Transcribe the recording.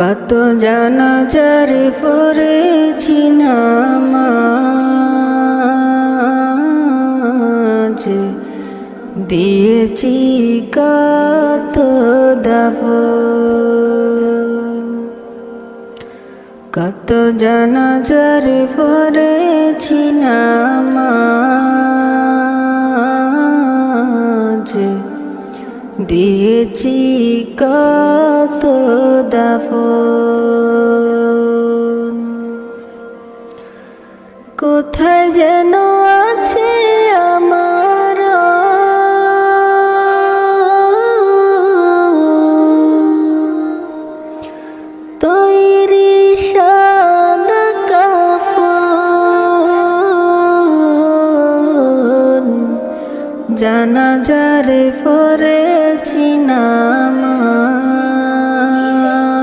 কত জানাজারে পড়েছি নামাজ। দিয়েছি কত দাব কত জানাজারে পড়েছি নামাজ। দিয়েছি কত দাফ কোথায় যেন আছে জানাজারে না